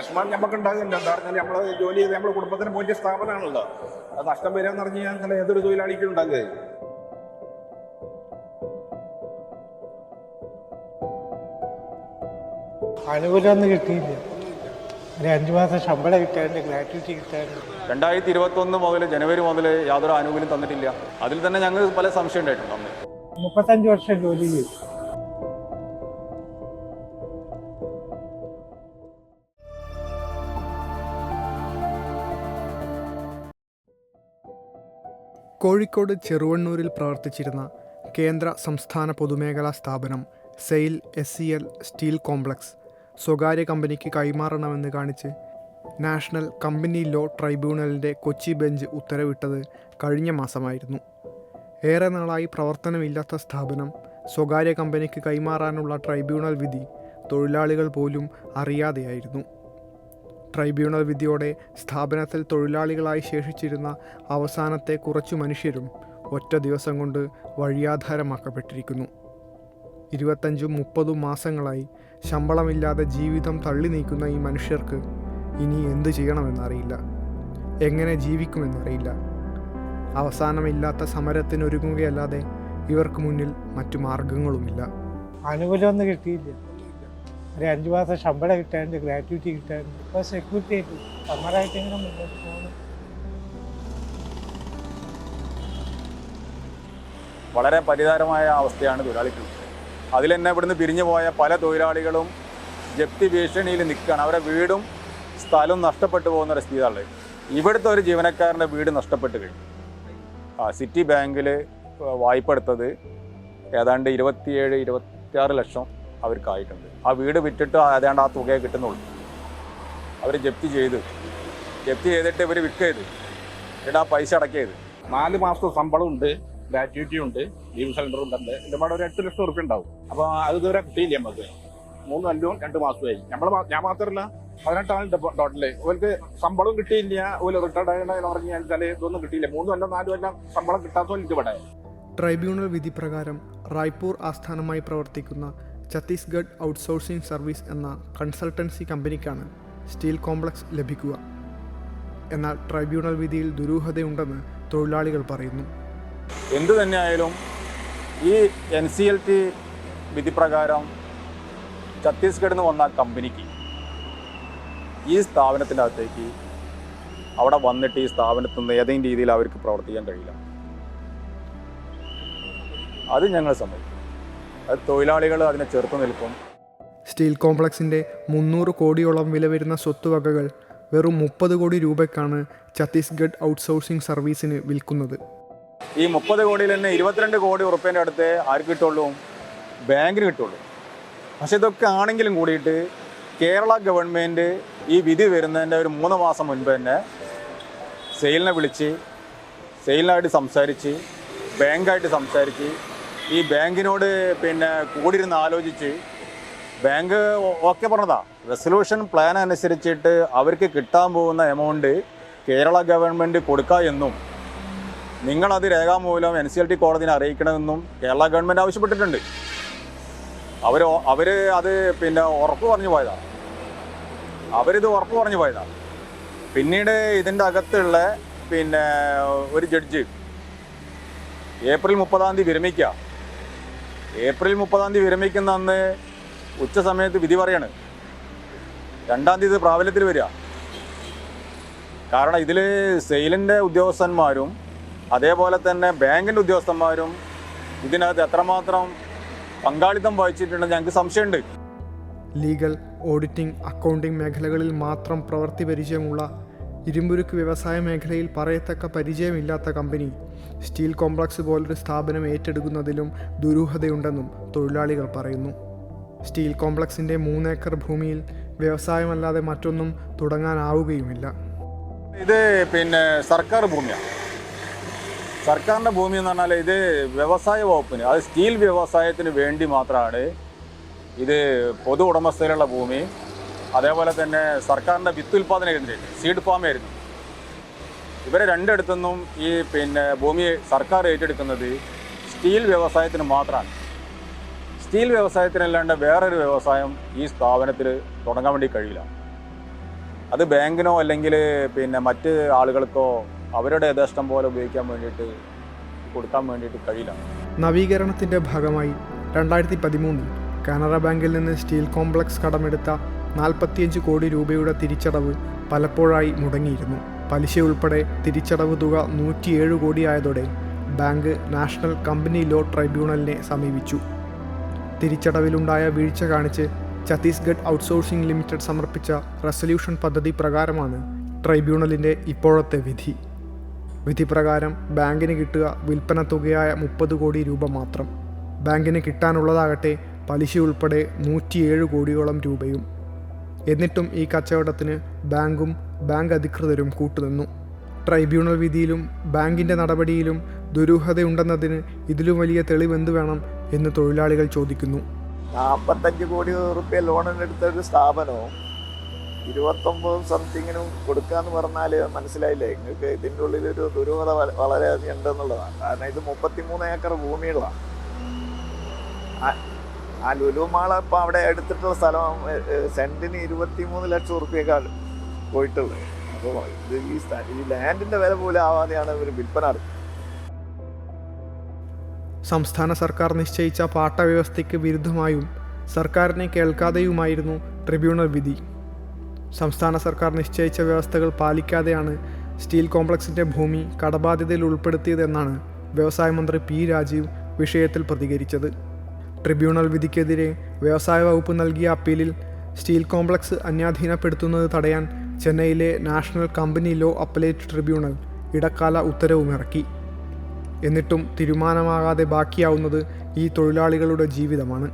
വിഷമം നമുക്ക് ഉണ്ടാകുന്നില്ല എന്താ പറഞ്ഞാൽ നമ്മൾ ജോലി ചെയ്ത് നമ്മുടെ കുടുംബത്തിന് പോയിട്ട് സ്ഥാപനമാണല്ലോ. അത് നഷ്ടം വരിക എന്ന് പറഞ്ഞു കഴിഞ്ഞാൽ ഏതൊരു തൊഴിലാളിക്കും ഉണ്ടാകുക അനുകൂലമൊന്നും കിട്ടിയില്ല. ഒരു അഞ്ച് മാസം ശമ്പളം കിട്ടാറുണ്ട് ഗ്രാറ്റുവിറ്റി കിട്ടാറുണ്ട് രണ്ടായിരത്തി ഇരുപത്തൊന്ന് മുതൽ ജനുവരി മുതൽ യാതൊരു ആനുകൂല്യം തന്നിട്ടില്ല. അതിൽ തന്നെ ഞങ്ങൾ പല സംശയം ഉണ്ടായിട്ടുണ്ട് മുപ്പത്തഞ്ച് വർഷം ജോലി ചെയ്തു. കോഴിക്കോട് ചെറുവണ്ണൂരിൽ പ്രവർത്തിച്ചിരുന്ന കേന്ദ്ര സംസ്ഥാന പൊതുമേഖലാ സ്ഥാപനം SAIL S C L steel complex സ്വകാര്യ കമ്പനിക്ക് കൈമാറണമെന്ന് കാണിച്ച് നാഷണൽ കമ്പനി ലോ ട്രൈബ്യൂണലിന്റെ കൊച്ചി ബെഞ്ച് ഉത്തരവിട്ടത് കഴിഞ്ഞ മാസമായിരുന്നു. ഏറെ നാളായി പ്രവർത്തനമില്ലാത്ത സ്ഥാപനം സ്വകാര്യ കമ്പനിക്ക് കൈമാറാനുള്ള ട്രൈബ്യൂണൽ വിധി തൊഴിലാളികൾ പോലും അറിയാതെയായിരുന്നു. ട്രൈബ്യൂണൽ വിധിയോടെ സ്ഥാപനത്തിൽ തൊഴിലാളികളായി ശേഷിച്ചിരുന്ന അവസാനത്തെ കുറച്ചു മനുഷ്യരും ഒറ്റ ദിവസം കൊണ്ട് വഴിയാധാരമാക്കപ്പെട്ടിരിക്കുന്നു. ഇരുപത്തഞ്ചും മുപ്പതും മാസങ്ങളായി ശമ്പളമില്ലാതെ ജീവിതം തള്ളി നീക്കുന്ന ഈ മനുഷ്യർക്ക് ഇനി എന്തു ചെയ്യണമെന്നറിയില്ല. എങ്ങനെ ജീവിക്കുമെന്നറിയില്ല. അവസാനമില്ലാത്ത സമരത്തിനൊരുങ്ങുകയല്ലാതെ ഇവർക്ക് മുന്നിൽ മറ്റു മാർഗങ്ങളുമില്ല. അനുകൂലമൊന്നും കിട്ടിയില്ല. ഒരു അഞ്ച് മാസം ശമ്പളം കിട്ടാറുണ്ട് ഗ്രാറ്റുവിറ്റി കിട്ടാറുണ്ട് ഇപ്പോൾ സെക്യൂരിറ്റി ആയിട്ട് സമ്മറായിട്ടെങ്കിലും മുന്നോട്ട് പോകണം? വളരെ പരിതാരമായ അവസ്ഥയാണ് തൊഴിലാളികൾ. അതിൽ തന്നെ ഇവിടുന്ന് പിരിഞ്ഞു പോയ പല തൊഴിലാളികളും ജപ്തി ഭീഷണിയിൽ നിൽക്കുകയാണ്. അവരുടെ വീടും സ്ഥലവും നഷ്ടപ്പെട്ടു പോകുന്ന ഒരു സ്ഥിതിയാണ് ഇവിടുത്തെ ഒരു ജീവനക്കാരന്റെ വീട് നഷ്ടപ്പെട്ട് കഴിഞ്ഞു. ആ സിറ്റി ബാങ്കിൽ വായ്പ എടുത്തത് ഏതാണ്ട് ഇരുപത്തിയേഴ് ഇരുപത്തിയാറ് ലക്ഷം അവർക്കായിട്ടുണ്ട്. ആ വീട് വിറ്റിട്ട് ഏതാണ്ട് ആ തുകയെ കിട്ടുന്നുള്ളൂ. അവർ ജപ്തി ചെയ്ത്. ജപ്തി ചെയ്തിട്ട് ഇവർ വിൽക്കരുത് ചെയ്ത് എന്നിട്ട് ആ പൈസ അടക്കിയത് നാല് മാസത്തെ ശമ്പളം ഉണ്ട് ഗ്രാറ്റുവിറ്റി ഉണ്ട് ലീവ് സിലിണ്ടർ ഉണ്ട് എന്റെ പാടെ ഒരു എട്ട് ലക്ഷം റുപ്യ ഉണ്ടാവും. അപ്പോൾ അത് ഇതുവരെ കിട്ടിയില്ല നമുക്ക് മൂന്ന് അല്ലോ രണ്ട് മാസമായി. നമ്മൾ ഞാൻ മാത്രമല്ല പതിനെട്ടാളുണ്ട് ടോട്ടൽ ഓർക്ക് ശമ്പളം കിട്ടിയില്ല ഓൽ റിട്ടയർഡ് ആയെന്ന് പറഞ്ഞു കഴിഞ്ഞാൽ ഇതൊന്നും കിട്ടിയില്ല. മൂന്ന് കൊല്ലം നാല് കൊല്ലം ശമ്പളം കിട്ടാത്തവർക്ക് ഇവിടെ. ട്രൈബ്യൂണൽ വിധി പ്രകാരം റായ്പൂർ ആസ്ഥാനമായി പ്രവർത്തിക്കുന്ന ഛത്തീസ്ഗഡ് ഔട്ട്സോഴ്സിംഗ് സർവീസ് എന്ന കൺസൾട്ടൻസി കമ്പനിക്കാണ് സ്റ്റീൽ കോംപ്ലക്സ് ലഭിക്കുക. എന്നാൽ ട്രൈബ്യൂണൽ വിധിയിൽ ദുരൂഹതയുണ്ടെന്ന് തൊഴിലാളികൾ പറയുന്നു. എന്തു തന്നെയായാലും ഈ എൻ സി എൽ ടി വിധി പ്രകാരം ഛത്തീസ്ഗഡിൽ നിന്ന് വന്ന കമ്പനിക്ക് ഈ സ്ഥാപനത്തിന്റെ അകത്തേക്ക് അവിടെ വന്നിട്ട് ഈ സ്ഥാപനത്തിൽ നിന്ന് ഏതെങ്കിലും രീതിയിൽ അവർക്ക് പ്രവർത്തിക്കാൻ കഴിയില്ല. അത് ഞങ്ങൾ സമ്മതിക്കും. തൊഴിലാളികൾ അതിനെ ചെറുത്തു നിൽക്കും. സ്റ്റീൽ കോംപ്ലക്സിന്റെ മുന്നൂറ് കോടിയോളം വില വരുന്ന സ്വത്തുവകകൾ വെറും മുപ്പത് കോടി രൂപയ്ക്കാണ് ഛത്തീസ്ഗഡ് ഔട്ട്സോഴ്സിംഗ് സർവീസിന് വിൽക്കുന്നത്. ഈ മുപ്പത് കോടിയിൽ തന്നെ ഇരുപത്തിരണ്ട് കോടി ഉറുപ്പ്യന്റെ അടുത്ത് ആർക്ക് കിട്ടുള്ളൂ? ബാങ്കിന് കിട്ടുള്ളൂ. പക്ഷെ ഇതൊക്കെ ആണെങ്കിലും കൂടിയിട്ട് കേരള ഗവൺമെന്റ് ഈ വിധി വരുന്നതിന്റെ ഒരു മൂന്ന് മാസം മുൻപ് തന്നെ സെയിലിനെ വിളിച്ച് സെയിലിനായിട്ട് സംസാരിച്ച് ബാങ്കായിട്ട് സംസാരിച്ച് ഈ ബാങ്കിനോട് പിന്നെ കൂടിയിരുന്ന് ആലോചിച്ച് ബാങ്ക് ഓക്കെ പറഞ്ഞതാ. റെസൊല്യൂഷൻ പ്ലാൻ അനുസരിച്ചിട്ട് അവർക്ക് കിട്ടാൻ പോകുന്ന എമൗണ്ട് കേരള ഗവൺമെന്റ് കൊടുക്കുക എന്നും നിങ്ങളത് രേഖാമൂലം എൻ സി എൽ ടി കോടതിനെ അറിയിക്കണമെന്നും കേരള ഗവൺമെന്റ് ആവശ്യപ്പെട്ടിട്ടുണ്ട്. അവർ അവർ അത് പിന്നെ ഉറപ്പ് പറഞ്ഞു പോയതാണ് അവരിത് ഉറപ്പ് പറഞ്ഞു പോയതാ. പിന്നീട് ഇതിന്റെ അകത്തുള്ള പിന്നെ ഒരു ജഡ്ജ് ഏപ്രിൽ മുപ്പതാം തീയതി വിരമിക്കുക ഏപ്രിൽ മുപ്പതാം തീയതി വിരമിക്കുന്ന അന്ന് ഉച്ച സമയത്ത് വിധി പറയാണ്. രണ്ടാം തീയതി പ്രാബല്യത്തിൽ വരിക. കാരണം ഇതിൽ സെയിലിന്റെ ഉദ്യോഗസ്ഥന്മാരും അതേപോലെ തന്നെ ബാങ്കിന്റെ ഉദ്യോഗസ്ഥന്മാരും ഇതിനകത്ത് എത്രമാത്രം പങ്കാളിത്തം വഹിച്ചിട്ടുണ്ടെന്ന് ഞങ്ങൾക്ക് സംശയമുണ്ട്. ലീഗൽ ഓഡിറ്റിംഗ് അക്കൗണ്ടിംഗ് മേഖലകളിൽ മാത്രം പ്രവൃത്തി പരിചയമുള്ള ഇരുമ്പുരുക്ക് വ്യവസായ മേഖലയിൽ പറയത്തക്ക പരിചയമില്ലാത്ത കമ്പനി സ്റ്റീൽ കോംപ്ലക്സ് പോലൊരു സ്ഥാപനം ഏറ്റെടുക്കുന്നതിലും ദുരൂഹതയുണ്ടെന്നും തൊഴിലാളികൾ പറയുന്നു. സ്റ്റീൽ കോംപ്ലക്സിന്റെ മൂന്നേക്കർ ഭൂമിയിൽ വ്യവസായമല്ലാതെ മറ്റൊന്നും തുടങ്ങാനാവുകയുമില്ല. ഇത് പിന്നെ സർക്കാർ ഭൂമിയാണ്. സർക്കാരിന്റെ ഭൂമി എന്ന് പറഞ്ഞാൽ ഇത് വ്യവസായ വകുപ്പിന് അത് സ്റ്റീൽ വ്യവസായത്തിന് വേണ്ടി മാത്രമാണ് ഇത് പൊതു ഉടമസ്ഥയിലുള്ള ഭൂമി. അതേപോലെ തന്നെ സർക്കാരിന്റെ വിത്ത് ഉൽപ്പാദന കേന്ദ്രമായിരുന്നു സീഡ് ഫാം ആയിരുന്നു. ഇവരെ രണ്ടിടത്തുനിന്നും ഈ പിന്നെ ഭൂമി സർക്കാർ ഏറ്റെടുക്കുന്നത് സ്റ്റീൽ വ്യവസായത്തിന് മാത്രമാണ്. സ്റ്റീൽ വ്യവസായത്തിനല്ലാണ്ട് വേറൊരു വ്യവസായം ഈ സ്ഥാപനത്തിൽ തുടങ്ങാൻ വേണ്ടി കഴിയില്ല. അത് ബാങ്കിനോ അല്ലെങ്കിൽ പിന്നെ മറ്റ് ആളുകൾക്കോ അവരുടെ യഥേഷ്ടം പോലെ ഉപയോഗിക്കാൻ വേണ്ടിയിട്ട് കൊടുക്കാൻ വേണ്ടിയിട്ട് കഴിയില്ല. നവീകരണത്തിന്റെ ഭാഗമായി രണ്ടായിരത്തി പതിമൂന്നിൽ കാനറ ബാങ്കിൽ നിന്ന് സ്റ്റീൽ കോംപ്ലക്സ് കടമെടുത്ത നാൽപ്പത്തിയഞ്ച് കോടി രൂപയുടെ തിരിച്ചടവ് പലപ്പോഴായി മുടങ്ങിയിരുന്നു. പലിശ ഉൾപ്പെടെ തിരിച്ചടവ് തുക നൂറ്റിയേഴ് കോടിയായതോടെ ബാങ്ക് നാഷണൽ കമ്പനി ലോ ട്രൈബ്യൂണലിനെ സമീപിച്ചു. തിരിച്ചടവിലുണ്ടായ വീഴ്ച കാണിച്ച് ഛത്തീസ്ഗഡ് ഔട്ട്സോഴ്സിംഗ് ലിമിറ്റഡ് സമർപ്പിച്ച റെസൊല്യൂഷൻ പദ്ധതി പ്രകാരമാണ് ട്രൈബ്യൂണലിന്റെ ഇപ്പോഴത്തെ വിധി. വിധി പ്രകാരം ബാങ്കിന് കിട്ടുക വിൽപ്പന തുകയായ മുപ്പത് കോടി രൂപ മാത്രം. ബാങ്കിന് കിട്ടാനുള്ളതാകട്ടെ പലിശയുൾപ്പെടെ നൂറ്റിയേഴ് കോടിയോളം രൂപയും. എന്നിട്ടും ഈ കച്ചവടത്തിന് ബാങ്കും ബാങ്ക് അധികൃതരും കൂട്ടുനിന്നു. ട്രൈബ്യൂണൽ വിധിയിലും ബാങ്കിന്റെ നടപടിയിലും ദുരൂഹതയുണ്ടെന്നതിന് ഇതിലും വലിയ തെളിവെന്ത് വേണം എന്ന് തൊഴിലാളികൾ ചോദിക്കുന്നു. നാൽപ്പത്തഞ്ച് കോടി റുപ്യ ലോണിനെടുത്ത ഒരു സ്ഥാപനവും ഇരുപത്തൊമ്പത് സംതിങ്ങിനും കൊടുക്കാന്ന് പറഞ്ഞാൽ മനസ്സിലായില്ലേ? നിങ്ങൾക്ക് ഇതിന്റെ ഉള്ളിൽ ഒരു ദുരൂഹത വളരെ ഉണ്ടെന്നുള്ളതാണ്. കാരണം ഇത് മുപ്പത്തിമൂന്ന് ഏക്കർ ഭൂമികളാണ് ആ- ആ ലുലുമാള ഇപ്പം അവിടെ എടുത്തിട്ടുള്ള സ്ഥലം സെന്റിന് ഇരുപത്തിമൂന്ന് ലക്ഷം റുപ്യക്കാണ് പോയിട്ടുള്ളത് അപ്പോൾ ഇത് ഈ ഈ വില പോലും ആവാതെയാണ് ഇവർ വിൽപ്പന സംസ്ഥാന സർക്കാർ നിശ്ചയിച്ച പാട്ട വ്യവസ്ഥയ്ക്ക് വിരുദ്ധമായും സർക്കാരിനെ കേൾക്കാതെയുമായിരുന്നു ട്രിബ്യൂണൽ വിധി. സംസ്ഥാന സർക്കാർ നിശ്ചയിച്ച വ്യവസ്ഥകൾ പാലിക്കാതെയാണ് സ്റ്റീൽ കോംപ്ലക്സിന്റെ ഭൂമി കടബാധ്യതയിൽ ഉൾപ്പെടുത്തിയതെന്നാണ് വ്യവസായ മന്ത്രി പി രാജീവ് വിഷയത്തിൽ പ്രതികരിച്ചത്. ട്രിബ്യൂണൽ വിധിക്കെതിരെ വ്യവസായ വകുപ്പ് നൽകിയ അപ്പീലിൽ സ്റ്റീൽ കോംപ്ലക്സ് അന്യാധീനപ്പെടുത്തുന്നത് തടയാൻ ചെന്നൈയിലെ national company law appellate tribunal ഇടക്കാല ഉത്തരവും ഇറക്കി. എന്നിട്ടും തീരുമാനമാകാതെ ബാക്കിയാവുന്നത് ഈ തൊഴിലാളികളുടെ ജീവിതമാണ്.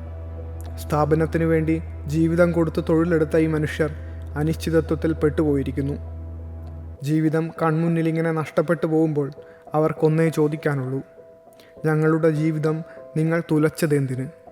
സ്ഥാപനത്തിനു വേണ്ടി ജീവിതം കൊടുത്ത് തൊഴിലെടുത്ത ഈ മനുഷ്യർ അനിശ്ചിതത്വത്തിൽ പെട്ടുപോയിരിക്കുന്നു. ജീവിതം കൺമുന്നിലിങ്ങനെ നഷ്ടപ്പെട്ടു പോകുമ്പോൾ അവർക്കൊന്നേ ചോദിക്കാനുള്ളൂ. ഞങ്ങളുടെ ജീവിതം നിങ്ങൾ തുലച്ചതെന്തിന്?